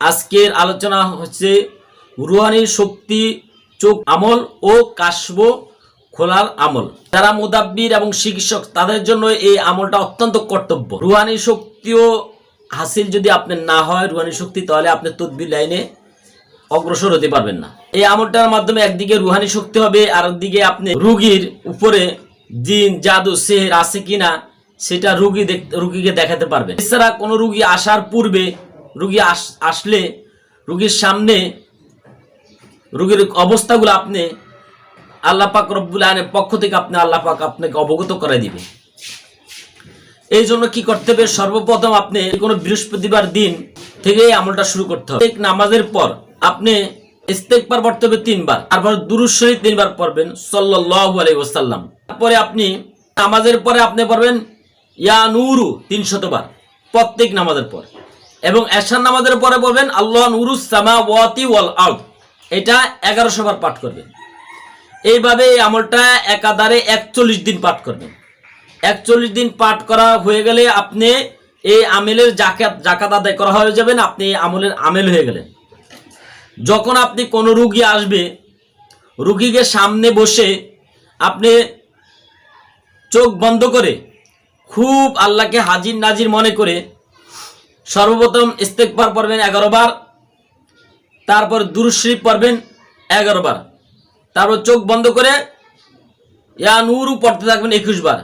আজকের আলোচনা হচ্ছে রুহানি শক্তি, চোখ আমল ও কাশব খোলার আমল। যারা মুদাব্বির এবং চিকিৎসক, তাদের জন্য এই আমলটা অত্যন্ত কর্তব্য। রুহানি শক্তিও হাসিল যদি আপনার না হয় রুহানি শক্তি, তাহলে আপনি তদবির লাইনে অগ্রসর হতে পারবেন না। এই আমলটার মাধ্যমে একদিকে রুহানি শক্তি হবে আর একদিকে আপনি রুগীর উপরে জিন, জাদু, সেহের আছে কিনা, সেটা রুগী দেখ- রুগীকে দেখাতে পারবেন। এছাড়া কোনো রুগী আসার পূর্বে রুগী আস- আসলে রুগীর সামনে রুগীর অবস্থাগুলো আপনি আল্লাহ পাক রব্বুল আলমের পক্ষ থেকে আপনি আল্লাহ পাক আপনাকে অবগত করাই দিবে এই জন্য কি করতে হবে? সর্বপ্রথম আপনি কোনো বৃহস্পতিবার দিন থেকে আমলটা শুরু করতে হবে। নামাজের পর আপনি ইস্তেকবার পড়তে হবে তিনবার। তারপর দুরুশ্বরী তিনবার পড়বেন, সাল্লাল্লাহু আলাইহি ওয়াসাল্লাম। তারপরে আপনি নামাজের পরে আপনি পড়বেন, ইয়া নুরু, তিনশতবার প্রত্যেক নামাজের পর। এবং এশার নামাজের পরে বলবেন, আল্লাহ নুরুস সামাওয়াতি ওয়াল আরদ। এটা এগারোশো বার পাঠ করবেন। এইভাবে এই আমলটা একাধারে একচল্লিশ দিন পাঠ করবেন। একচল্লিশ দিন পাঠ করা হয়ে গেলে আপনি এই আমেলের জাকাত জাকাত আদায় করা হয়ে যাবেন আপনি এই আমলের আমেল হয়ে গেলেন। যখন আপনি কোনো রুগী আসবে, রুগীকে সামনে বসে আপনি চোখ বন্ধ করে, খুব আল্লাহকে হাজির নাজির মনে করে সর্বপ্রথম ইস্তেকবার পড়বেন এগারো বার, তারপর দুরুশরীফ পড়বেন এগারো বার। তারপর চোখ বন্ধ করে ইয়া নুরু পড়তে থাকবেন একুশ বার।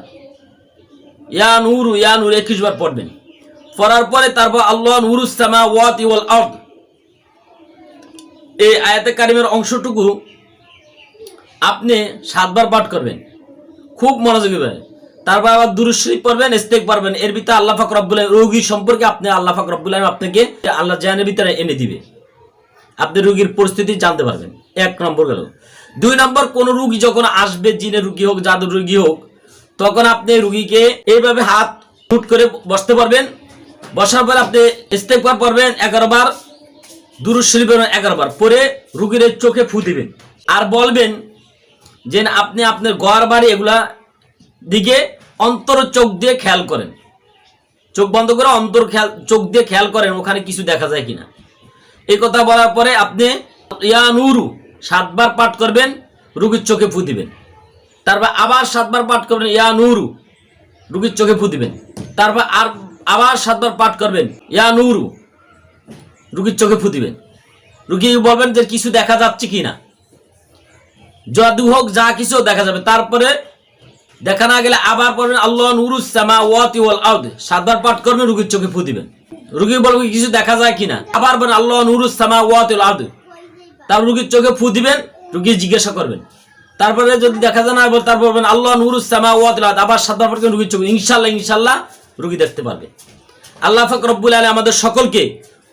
ইয়া নুরু, ইয়া নূর একুশ বার পড়বেন। পড়ার পরে তারপর আল্লাহ নুরুসামা ওয়াত ইউল আর্দ। এই আয়াতে কারিমের অংশটুকু আপনি সাতবার পাঠ করবেন। খুব মনোযোগী ভাবে তারপর আবার দুরুশ্রী পড়বেন, ইস্তেক পারবেন এর ভিতরে আল্লাহ ফাকর রব্বুল রোগী সম্পর্কে আপনি আল্লাহ ফাকর রব্বুল আপনাকে আল্লাহ জাহানের ভিতরে এনে দিবে। আপনি রোগীর পরিস্থিতি জানতে পারবেন। এক নম্বর গেল। দুই নম্বর, কোন রুগী যখন আসবে, জিনের রুগী হোক, জাদুর রুগী হোক, তখন আপনি রুগীকে এইভাবে হাত ফুট করে বসতে পারবেন। বসার পর আপনি ইস্তেকবার পড়বেন এগারো বার, দুরুদ শরীফ পড়বেন এগারো বার। পরে রুগীর চোখে ফু দিবেন। আর বলবেন যে, আপনি আপনার ঘর বাড়ি এগুলা দিকে অন্তর চোখ দিয়ে খেয়াল করেন। চোখ বন্ধ করে অন্তর খেয়াল চোখ দিয়ে খেয়াল করেন ওখানে কিছু দেখা যায় কিনা। এই কথা বলার পরে আপনি ইয়া নুরু সাতবার পাঠ করবেন, রুগীর চোখে ফু দিবেন। তারপর আবার সাতবার পাঠ করবেন, ইয়া নুরু, রুগীর চোখে ফু দিবেন। তারপর আর আবার সাতবার পাঠ করবেন, ইয়া নুরু, রুগীর চোখে ফু দিবেন। রুগী বলবেন যে কিছু দেখা যাচ্ছে কি না জাদু হোক যা কিছু দেখা যাবে। তারপরে দেখা না গেলে আবার পড়বেন আল্লাহ নুরুস সামা ওয়াতি ওয়াল আউদ সাতবার পাঠ করবেন রুগীর চোখে ফু দিবেন। রুগী বলবে, কিছু দেখা যায় কিনা? আবার বলেন আল্লাহ নুরুস সামা ওয়াতি ওয়াল আউদ তার রুগীর চোখে ফু দিবেন, রুগী জিজ্ঞাসা করবেন। তারপরে যদি দেখা যায় না বলে তারপর বলবেন, আল্লাহ নুরুস সামা ওয়াতি ওয়াল আবার সাতবার পাঠ করবেন রুগীর চোখে, ইনশাআল্লাহ ইনশাআল্লাহ, রুগী দেখতে পারবে। আল্লাহ ফাক রব্বুল আলী আমাদের সকলকে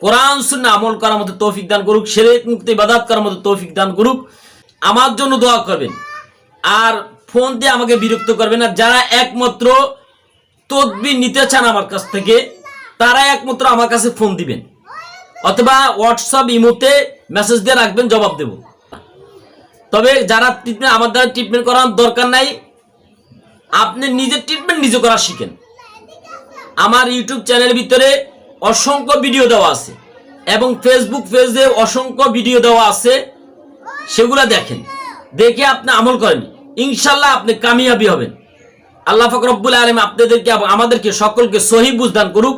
কোরআন শূন্য আমল করার মতো তৌফিক দান করুক, সেরেক মুক্তি বাদাত করার মতো তৌফিক দান করুক। আমার জন্য দোয়া করবেন। আর ফোন দিয়ে আমাকে বিরক্ত করবেন না। যারা একমাত্র তদবির নিতে চান আমার কাছ থেকে তারা একমাত্র আমার কাছে ফোন দিবেন। অথবা হোয়াটসঅ্যাপ ইমোতে মেসেজ দিয়ে রাখবেন, জবাব দেব। তবে যারা ট্রিটমেন্ট আমার দ্বারা ট্রিটমেন্ট করার দরকার নাই, আপনি নিজের ট্রিটমেন্ট নিজে করা শিখেন। আমার ইউটিউব চ্যানেলের ভিতরে অসংখ্য ভিডিও দেওয়া আছে এবং ফেসবুক পেজে অসংখ্য ভিডিও দেওয়া আছে, সেগুলা দেখেন। দেখে আপনি আমল করেন। ইনশাল্লাহ আপনি কামিয়াবি হবেন। আল্লাহ ফকরবুল আলম আপনাদেরকে আমাদেরকে সকলকে সহি বুঝদান করুক।